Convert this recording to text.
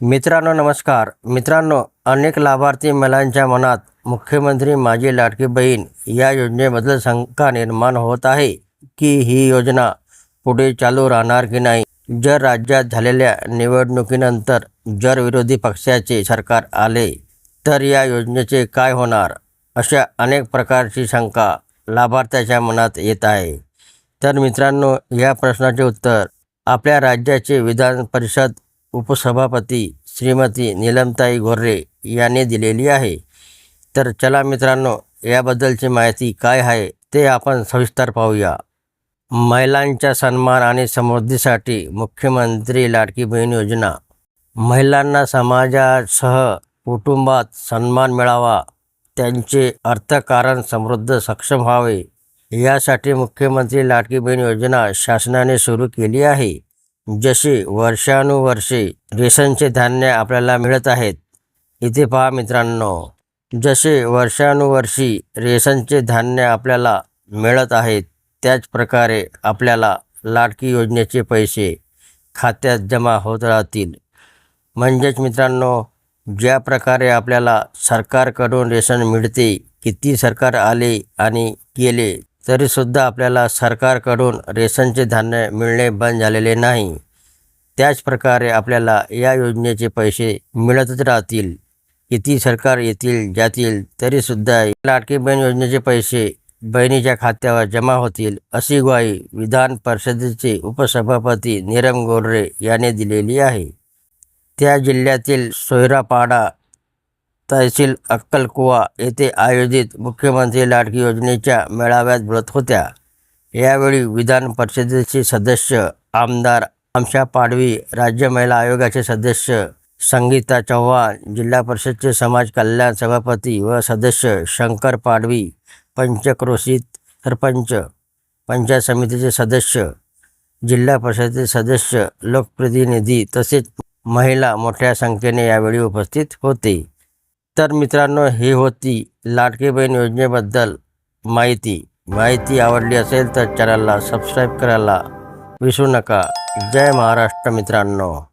मित्रांनो नमस्कार. मित्रांनो अनेक लाभार्थी महिलांच्या मनात मुख्यमंत्री माझी लाडकी बहीण या योजनेबद्दल शंका निर्माण होत आहे की ही योजना पुढे चालू राहणार की नाही? जर राज्यात झालेल्या निवडणुकीनंतर जर विरोधी पक्षाचे सरकार आले तर या योजनेचे काय होणार? अशा अनेक प्रकारची शंका लाभार्थ्याच्या मनात येत आहे. तर मित्रांनो या प्रश्नाचे उत्तर आपल्या राज्याचे विधान परिषद उपसभापती श्रीमती नीलमताई गोर्रे यांनी दिलेली आहे. तर चला मित्रांनो याबद्दलची माहिती काय आहे ते आपण सविस्तर पाहूया. महिलांच्या सन्मान आणि समृद्धीसाठी मुख्यमंत्री लाडकी बहीण योजना. महिलांना समाजासह कुटुंबात सन्मान मिळावा त्यांचे अर्थकारण समृद्ध सक्षम व्हावे यासाठी मुख्यमंत्री लाडकी बहीण योजना शासनाने सुरू केली आहे. जसे वर्षानुवर्षे रेशनचे धान्य आपल्याला मिळत आहेत इथे पहा मित्रांनो जसे वर्षानुवर्षी रेशनचे धान्य आपल्याला मिळत आहेत त्याच प्रकारे आपल्याला लाडकी योजनेचे पैसे खात्यात जमा होत राहतील. म्हणजेच मित्रांनो ज्या प्रकारे आपल्याला सरकारकडून रेशन मिळते किती सरकार आले आणि गेले तरीसुद्धा आपल्याला सरकारकडून रेशनचे धान्य मिळणे बंद झालेले नाही. त्याच प्रकारे आपल्याला या योजनेचे पैसे मिळतच राहतील. किती सरकार येतील जातील तरीसुद्धा लाडकी बहीण योजनेचे पैसे बहिणीच्या खात्यावर जमा होतील अशी ग्वाही विधान परिषदेचे उपसभापती नीरम गोर्रे यांनी दिलेली आहे. त्या जिल्ह्यातील सोयरापाडा तहसील अक्कलकुवा येथे आयोजित मुख्यमंत्री लाडकी योजनेच्या मेळाव्यात बोलत होत्या. यावेळी विधान परिषदेचे सदस्य आमदार आमशा पाडवी राज्य महिला आयोगाचे सदस्य संगीता चव्हाण जिल्हा परिषदचे समाज कल्याण सभापती व सदस्य शंकर पाडवी पंचक्रोशीत सरपंच पंचायत समितीचे सदस्य जिल्हा परिषदेचे सदस्य लोकप्रतिनिधी तसेच महिला मोठ्या संख्येने यावेळी उपस्थित होते. तर मित्रांनो ही होती लाडकी बहीण योजनेबद्दल माहिती. माहिती आवडली असेल तर चॅनलला सबस्क्राईब करायला विसरू नका. जय महाराष्ट्र मित्रांनो.